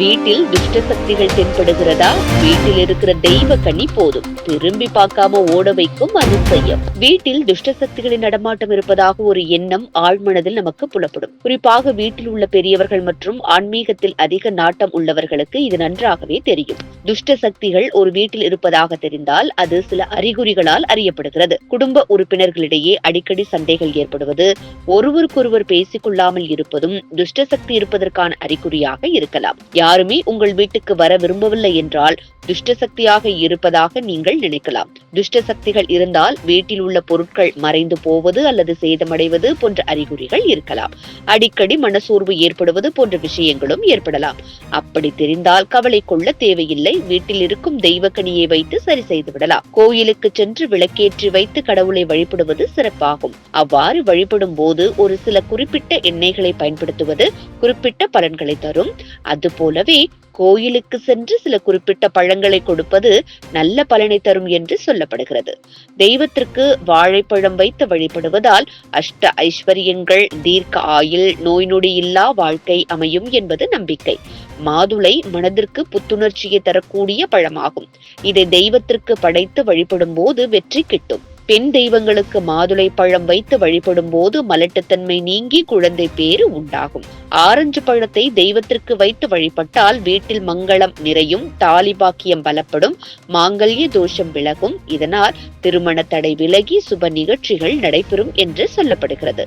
வீட்டில் துஷ்ட சக்திகள் தென்படுகிறதா? வீட்டில் இருக்கிற தெய்வ கனி போதும். திரும்பி பார்க்காம ஓட வைக்கும் அதிசயம். வீட்டில் துஷ்ட சக்திகளின் நடமாட்டம் இருப்பதாக ஒரு எண்ணம் ஆழ்மனதில் நமக்கு புலப்படும். குறிப்பாக வீட்டில் உள்ள பெரியவர்கள் மற்றும் ஆன்மீகத்தில் அதிக நாட்டம் உள்ளவர்களுக்கு இது நன்றாகவே தெரியும். துஷ்ட சக்திகள் ஒரு வீட்டில் இருப்பதாக தெரிந்தால் அது சில அறிகுறிகளால் அறியப்படுகிறது. குடும்ப உறுப்பினர்களிடையே அடிக்கடி சண்டைகள் ஏற்படுவது ஒருவருக்கொருவர் பேசிக்கொள்ளாமல் இருப்பதும் துஷ்ட சக்தி இருப்பதற்கான அறிகுறியாக இருக்கலாம். யாருமே உங்கள் வீட்டுக்கு வர விரும்பவில்லை என்றால் துஷ்ட சக்தியாக இருப்பதாக நீங்கள் நினைக்கலாம். துஷ்ட சக்திகள் இருந்தால் வீட்டில் உள்ள பொருட்கள் மறைந்து போவது அல்லது சேதமடைவது போன்ற அறிகுறிகள் இருக்கலாம். அடிக்கடி மனசோர்வு ஏற்படுவது போன்ற விஷயங்களும் ஏற்படலாம். அப்படி தெரிந்தால் கவலை கொள்ள தேவையில்லை. வீட்டில் இருக்கும் தெய்வக்கனியை வைத்து சரி செய்து விடலாம். கோயிலுக்கு சென்று விளக்கேற்றி வைத்து கடவுளை வழிபடுவது சிறப்பாகும். அவ்வாறு வழிபடும் போது ஒரு சில குறிப்பிட்ட எண்ணெய்களை பயன்படுத்துவது குறிப்பிட்ட பலன்களை தரும். அதுபோல அதுபோலவே கோயிலுக்கு சென்று சில குறிப்பிட்ட பழங்களை கொடுப்பது நல்ல பலனை தரும் என்று சொல்லப்படுகிறது. தெய்வத்திற்கு வாழைப்பழம் வைத்து வழிபடுவதால் அஷ்ட ஐஸ்வர்யங்கள் தீர்க்க ஆயுள் நோய் நொடி இல்லா வாழ்க்கை அமையும் என்பது நம்பிக்கை. மாதுளை மனதிற்கு புத்துணர்ச்சியை தரக்கூடிய பழமாகும். இதை தெய்வத்திற்கு படைத்து வழிபடும் போது வெற்றி கிட்டும். பெண் தெய்வங்களுக்கு மாதுளை பழம் வைத்து வழிபடும் போது மலட்டுத்தன்மை நீங்கி குழந்தை பேறு உண்டாகும். ஆரஞ்சு பழத்தை தெய்வத்திற்கு வைத்து வழிபட்டால் வீட்டில் மங்களம் நிறையும் தாலி பாக்கியம் பலப்படும் மாங்கல்ய தோஷம் விலகும். இதனால் திருமண தடை விலகி சுப நிகழ்ச்சிகள் நடைபெறும் என்று சொல்லப்படுகிறது.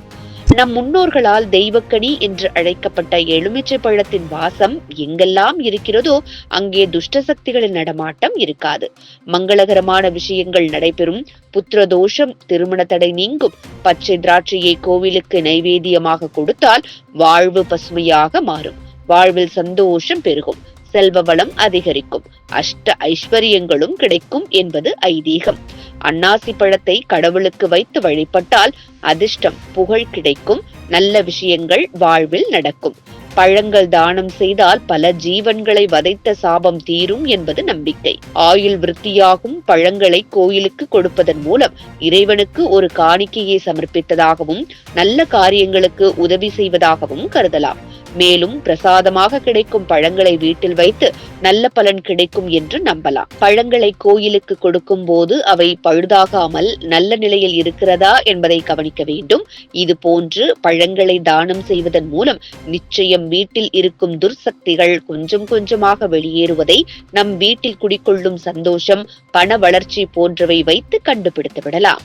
நம் முன்னோர்களால் தெய்வக்கனி என்று அழைக்கப்பட்ட எலுமிச்சை பழத்தின் வாசம் எங்கெல்லாம் இருக்கிறதோ அங்கே துஷ்ட சக்திகளின் நடமாட்டம் இருக்காது. மங்களகரமான விஷயங்கள் நடைபெறும். புத்திர தோஷம் திருமண தடை நீங்கும். பச்சை திராட்சையை கோவிலுக்கு நைவேத்தியமாக கொடுத்தால் வாழ்வு பசுமையாக மாறும். வாழ்வில் சந்தோஷம் பெருகும். செல்வ வளம் அதிகரிக்கும். அஷ்ட ஐஸ்வர்யங்களும் கிடைக்கும் என்பது ஐதீகம். அன்னாசி பழத்தை கடவுளுக்கு வைத்து வழிபட்டால் அதிர்ஷ்டம் புகழ் கிடைக்கும் நல்ல விஷயங்கள் வாழ்வில் நடக்கும். பழங்கள் தானம் செய்தால் பல ஜீவன்களை வதைத்த சாபம் தீரும் என்பது நம்பிக்கை. ஆயுள் விருத்தியாகும் பழங்களை கோயிலுக்கு கொடுப்பதன் மூலம் இறைவனுக்கு ஒரு காணிக்கையை சமர்ப்பித்ததாகவும் நல்ல காரியங்களுக்கு உதவி செய்வதாகவும் கருதலாம். மேலும் பிரசாதமாக கிடைக்கும் பழங்களை வீட்டில் வைத்து நல்ல பலன் கிடைக்கும் என்று நம்பலாம். பழங்களை கோயிலுக்கு கொடுக்கும் போது அவை பழுதாகாமல் நல்ல நிலையில் இருக்கிறதா என்பதை கவனிக்க வேண்டும். இது போன்று பழங்களை தானம் செய்வதன் மூலம் நிச்சயம் வீட்டில் இருக்கும் துர்சக்திகள் கொஞ்சம் கொஞ்சமாக வெளியேறுவதை நம் வீட்டில் குடிக்கொள்ளும் சந்தோஷம் பண வளர்ச்சி போன்றவை வைத்து கண்டுபிடித்து விடலாம்